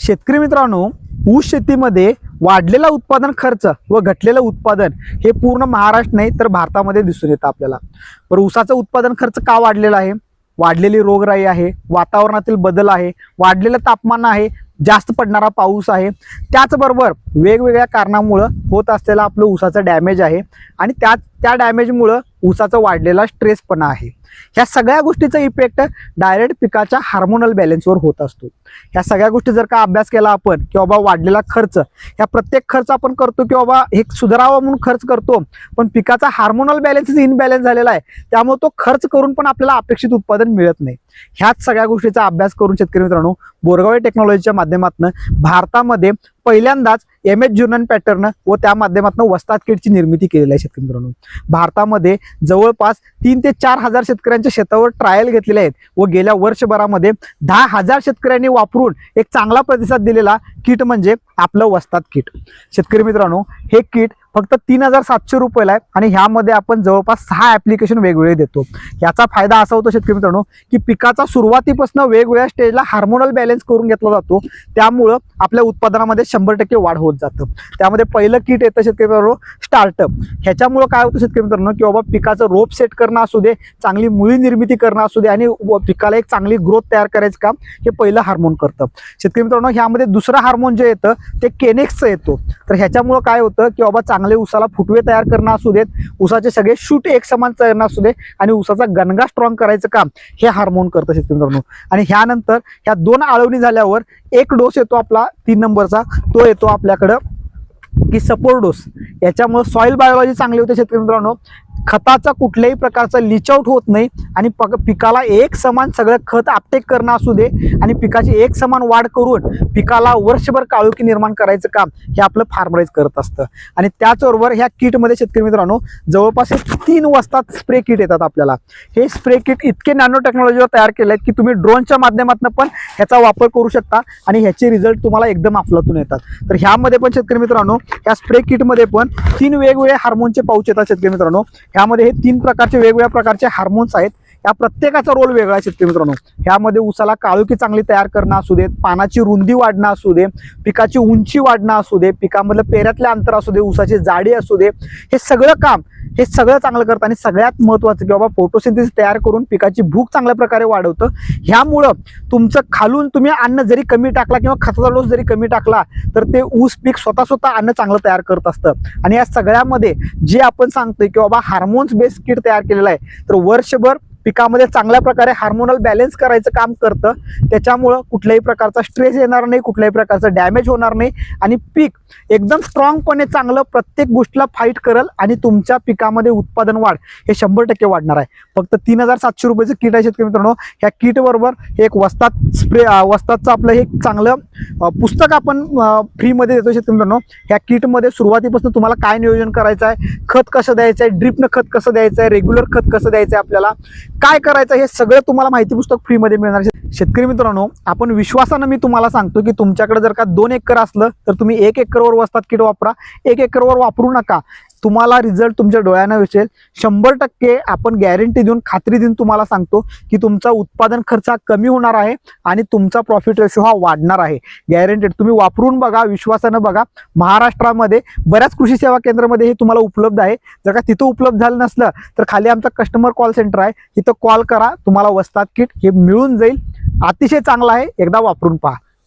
शेतकरी मित्रांनो ऊस शेतीमध्ये वाढलेला उत्पादन खर्च व घटलेलं उत्पादन हे पूर्ण महाराष्ट्र नाही तर भारतामध्ये दिसून येतं आपल्याला. बरं ऊसाचं उत्पादन खर्च का वाढलेला आहे? वाढलेली रोगराई आहे वातावरणातील बदल आहे वाढलेलं तापमान आहे जास्त पडणारा पाऊस आहे. त्याचबरोबर वेगवेगळ्या कारणामुळं होत असलेलं आपलं ऊसाचं डॅमेज आहे आणि त्या त्या डॅमेजमुळं ऊसाचा वाढलेला स्ट्रेसपणा आहे. ह्या सगळ्या गोष्टीचा इफेक्ट डायरेक्ट पिकाच्या हार्मोनल बॅलन्सवर होत असतो. ह्या सगळ्या गोष्टी जर का अभ्यास केला आपण की बाबा वाढलेला खर्च ह्या प्रत्येक खर्च आपण करतो की बाबा हे सुधारावा म्हणून खर्च करतो पण पिकाचा हार्मोनल बॅलन्स इनबॅलन्स झालेला आहे त्यामुळे तो खर्च करून पण आपल्याला अपेक्षित उत्पादन मिळत नाही. ह्याच सगळ्या गोष्टीचा अभ्यास करून शेतकरी मित्रांनो बोरगावे टेक्नॉलॉजीच्या माध्यमातून भारतामध्ये पहिल्यांदाच एम एच जुर्नन पॅटर्न व त्या माध्यमातून वस्ताद किटची निर्मिती केलेली आहे शेतकरी मित्रांनो. भारतामध्ये जवळपास तीन ते चार हजार शेतकऱ्यांच्या शेतावर ट्रायल घेतलेले आहेत व गेल्या वर्षभरामध्ये दहा हजार शेतकऱ्यांनी वापरून एक चांगला प्रतिसाद दिलेला. किट म्हणजे आपलं वस्तात किट. शेतकरी मित्रांनो हे किट फक्त तीन हजार सातशे रुपयाला आहे. आणि ह्यामध्ये आपण जवळपास सहा ॲप्लिकेशन वेगवेगळे देतो. याचा फायदा असा होतो शेतकरी मित्रांनो की पिकाचा सुरुवातीपासून वेगवेगळ्या स्टेजला हार्मोनल बॅलन्स करून घेतला जातो. त्यामुळं आपल्या उत्पादनामध्ये शंभर टक्के वाढ होत जातं. त्यामध्ये पहिलं किट येतं शेतकरी मित्रांनो स्टार्टअप ह्याच्यामुळं काय होतं शेतकरी मित्रांनो की बाबा पिकाचं रोप सेट करणं असू दे चांगली मुळी निर्मिती करणं असू दे आणि व पिकाला एक चांगली ग्रोथ तयार करायचं काम हे पहिलं हार्मोन करतं. शेतकरी मित्रांनो ह्यामध्ये दुसरं हार्मोन जे येतं ते केनेक्सचं येतो. तर ह्याच्यामुळं काय होतं की बाबा चांगले उसाला फुटवे तयार करणं असू देत उसाचे सगळे शूट एक समान करणं असू दे आणि उसाचा गणगा स्ट्रॉंग करायचं काम हे हार्मोन करतं शेतकरी मित्रांनो. आणि ह्यानंतर ह्या दोन आळवणी झाल्यावर एक डोस येतो आपला तीन नंबरचा तो येतो आपल्याकडं की सपोर्ट डोस याच्यामुळे सॉइल बायोलॉजी चांगली होते शेतकरी मित्रांनो. खताचा कुठल्याही प्रकारचा लिचआउट होत नाही आणि पक पिकाला एक समान सगळं खत आपटेक करणं असू दे आणि पिकाची एक समान वाढ करून पिकाला वर्षभर काळोखी निर्माण करायचं काम हे आपलं फार्मराईज करत असतं. आणि त्याचबरोबर ह्या किटमध्ये शेतकरी मित्रांनो जवळपास तीन वाजता स्प्रे किट येतात आपल्याला. हे स्प्रे किट इतके नॅनो टेक्नॉलॉजीवर तयार केले आहेत की तुम्ही ड्रोनच्या माध्यमातून पण ह्याचा वापर करू शकता आणि ह्याचे रिझल्ट तुम्हाला एकदम अफलातून येतात. तर ह्यामध्ये पण शेतकरी मित्रांनो ह्या स्प्रे किटमध्ये पण तीन वेगवेगळे हार्मोनचे पाऊच येतात शेतकरी मित्रांनो. ह्यामध्ये हे तीन प्रकारचे वेगवेगळ्या प्रकारचे हार्मोन्स आहेत. या प्रत्येकाचा रोल वेगळा आहे शेतकरी मित्रांनो. ह्यामध्ये उसाला काळुकी चांगली तयार करणं असू देत पानाची रुंदी वाढणं असू दे पिकाची उंची वाढणं असू दे पिकामधलं पेऱ्यातलं अंतर असू दे उसाची जाडी असू दे हे सगळं काम हे सगळं चांगलं करतं आणि सगळ्यात महत्त्वाचं की बाबा फोटोसिंथेसिस तयार करून पिकाची भूक चांगल्या प्रकारे वाढवतं. ह्यामुळं तुमचं खालून तुम्ही अन्न जरी कमी टाकला किंवा खताचा डोस जरी कमी टाकला तर ते ऊस पीक स्वतः स्वतः अन्न चांगलं तयार करत असतं. आणि या सगळ्यामध्ये जे आपण सांगतोय की बाबा हार्मोन्स बेस्ड किट तयार केलेलं आहे तर वर्षभर पिकामध्ये चांगल्या प्रकारे हार्मोनल बॅलेन्स करायचं काम करतं. त्याच्यामुळं कुठल्याही प्रकारचा स्ट्रेस येणार नाही कुठल्याही प्रकारचं डॅमेज होणार नाही. आणि पीक एकदम स्ट्रॉंगपणे चांगलं प्रत्येक गोष्टीला फाईट करल आणि तुमच्या पिकामध्ये उत्पादन वाढ हे शंभर टक्के वाढणार आहे. फक्त तीन हजार सातशे रुपयाचं किट आहे शेतकरी मित्रांनो. ह्या किट बरोबर हे एक वस्तात स्प्रे वस्तादचं आपलं हे चांगलं पुस्तक आपण फ्रीमध्ये देतो शेतकरी मित्रांनो. ह्या किटमध्ये सुरुवातीपासून तुम्हाला काय नियोजन करायचं आहे खत कसं द्यायचं आहे ड्रिपनं खत कसं द्यायचं आहे रेग्युलर खत कसं द्यायचं आहे आपल्याला काय करायचं हे सगळं तुम्हाला माहिती पुस्तक फ्रीमध्ये मिळणार शेतकरी मित्रांनो आपण विश्वासानं मी तुम्हाला सांगतो की तुमच्याकडे जर का दोन एकर असलं तर तुम्ही एक एकरवर वस्तात किड वापरा. एक एकरवर वापरू नका. तुम्हाला रिझल्ट तुमच्या डोळ्यानं दिसेल. शंभर टक्के आपण गॅरंटी देऊन खात्री देऊन तुम्हाला सांगतो की तुमचा उत्पादन खर्च हा कमी होणार आहे आणि तुमचा प्रॉफिट रेशो हा वाढणार आहे. गॅरंटेड तुम्ही वापरून बघा विश्वासानं बघा. महाराष्ट्रामध्ये बऱ्याच कृषी सेवा केंद्रामध्ये हे तुम्हाला उपलब्ध आहे. जर का तिथं उपलब्ध झालं नसलं तर खाली आमचा कस्टमर कॉल सेंटर आहे. तिथं कॉल करा. तुम्हाला वस्तात किट हे मिळून जाईल. अतिशय चांगलं आहे. एकदा वापरून पहा.